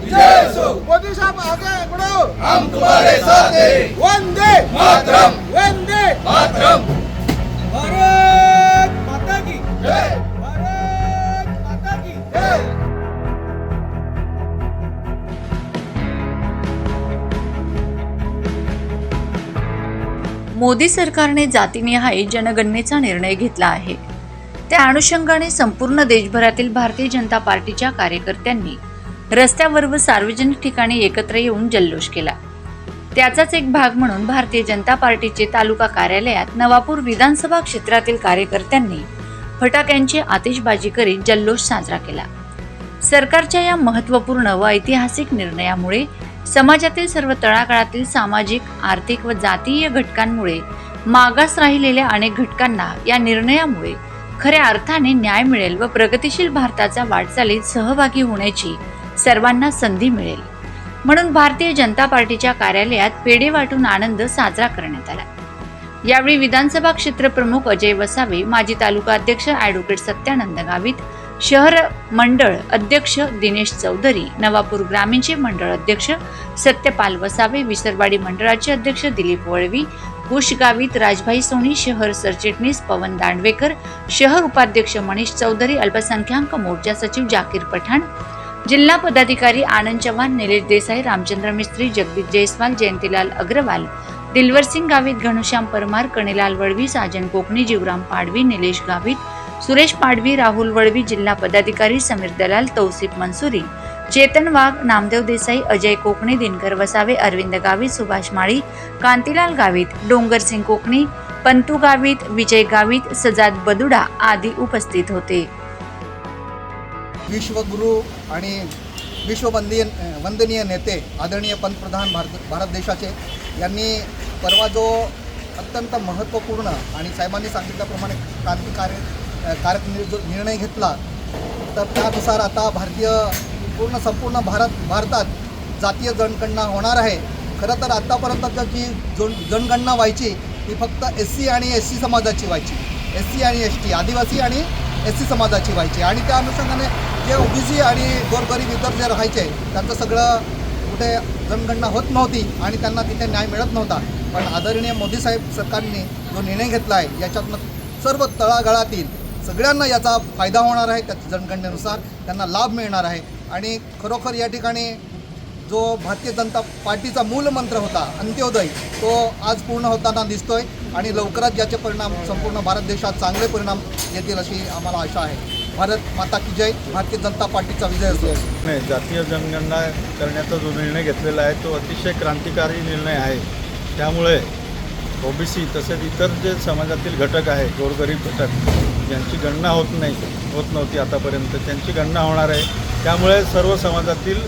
जय so Modi साहब आगे बढ़ो। हम तुम्हारे साथ हैं। वंदे। मातरम। वंदे। मातरम। भारत माता की। जय। भारत माता की। जय। मोदी सरकारने जातीनिहाय जनगणनेचा निर्णय घेतला आहे. त्या अनुषंगाने संपूर्ण देशभरातील भारतीय जनता पार्टीच्या कार्यकर्त्यांनी रस्त्यावर व सार्वजनिक ठिकाणी एकत्र येऊन जल्लोष केला. त्याचाच एक भाग म्हणून भारतीय जनता पार्टीचे तालुका कार्यालयात नवापूर विधानसभा क्षेत्रातील कार्यकर्त्यांनी फटाक्यांची आतिषबाजी करीत जल्लोष साजरा केला. सरकारच्या या महत्त्वपूर्ण व ऐतिहासिक निर्णयामुळे समाजातील सर्व तळागाळातील सामाजिक आर्थिक व जातीय घटकांमुळे मागास राहिलेल्या अनेक घटकांना या निर्णयामुळे खऱ्या अर्थाने न्याय मिळेल व प्रगतिशील भारताच्या वाटचालीत सहभागी होण्याची सर्वांना संधी मिळेल. म्हणून भारतीय जनता पार्टीच्या कार्यालयात पेढे वाटून आनंद साजरा करण्यात आला. यावेळी विधानसभा क्षेत्र प्रमुख अजय वसावे माजी तालुका अध्यक्ष ॲडव्होकेट सत्यानंद गावित शहर मंडळ अध्यक्ष दिनेश चौधरी नवापूर ग्रामीणचे मंडळ अध्यक्ष सत्यपाल वसावे विसरवाडी मंडळाचे अध्यक्ष दिलीप वळवी कुश गावित राजभाई सोनी शहर सरचिटणीस पवन दांडवेकर शहर उपाध्यक्ष मनीष चौधरी अल्पसंख्याक मोर्चा सचिव जाकीर पठाण जिल्हा पदाधिकारी आनंद चव्हाण निलेश देसाई रामचंद्र मिस्त्री जगदीश जयस्वाल जयंतीलाल अग्रवाल दिलवरसिंग गावित घनश्याम परमार कणेलाल वळवी साजन कोकणी जीवराम पाडवी निलेश गावित सुरेश पाडवी राहुल वळवी जिल्हा पदाधिकारी समीर दलाल तौसिफ मनसुरी चेतन वाघ नामदेव देसाई अजय कोकणे दिनकर वसावे अरविंद गावित सुभाष माळी कांतीलाल गावित डोंगरसिंग कोकणी पंतू गावित विजय गावित सजाद बदुडा आदी उपस्थित होते. विश्वगुरू आणि विश्ववंदीय वंदनीय नेते आदरणीय पंतप्रधान भारत भारत देशाचे यांनी परवा जो अत्यंत महत्त्वपूर्ण आणि साहेबांनी सांगितल्याप्रमाणे क्रांतिकारी कारक जो निर्णय घेतला तर त्यानुसार आता भारतीय पूर्ण संपूर्ण भारत भारतात जातीय जनगणना होणार आहे. खरं तर आत्तापर्यंत जी जन जनगणना व्हायची ती फक्त एस सी आणि एस सी समाजाची व्हायची. एस सी आणि एस टी आदिवासी आणि एस सी समाजाची व्हायची. आणि त्या अनुषंगाने जे ओबीसी आणि गोरगरीब इतर जे राहायचे त्यांचं सगळं कुठे जनगणना होत नव्हती आणि त्यांना तिथे न्याय मिळत नव्हता. पण आदरणीय मोदी साहेब सरकारने जो निर्णय घेतला आहे याच्यातनं सर्व तळागाळातील सगळ्यांना याचा फायदा होणार आहे त्या जनगणनेनुसार त्यांना लाभ मिळणार आहे. आणि खरोखर या ठिकाणी जो भारतीय जनता पार्टीचा मूलमंत्र होता अंत्योदय तो आज पूर्ण होताना दिसतोय आणि लवकरच याचे परिणाम संपूर्ण भारत देशात चांगले परिणाम येतील अशी आम्हाला आशा आहे. भारत माता की जय भारतीय जनता पार्टीचा विजय असतो नाही जातीय जनगणना करण्याचा जो निर्णय घेतलेला आहे तो अतिशय क्रांतिकारी निर्णय आहे. त्यामुळे ओबीसी तसेच इतर जे समाजातील घटक आहे गोरगरीब घटक ज्यांची गणना होत नाही होत नव्हती आतापर्यंत त्यांची गणना होणार आहे. त्यामुळे सर्व समाजातील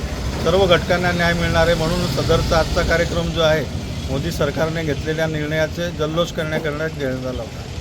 सर्व घटकांना न्याय मिळणार आहे म्हणून सदरचा आजचा कार्यक्रम जो आहे मोदी सरकारने घेतलेल्या निर्णयाचे जल्लोष करण्याकरण्यात घेण्यात आला होता.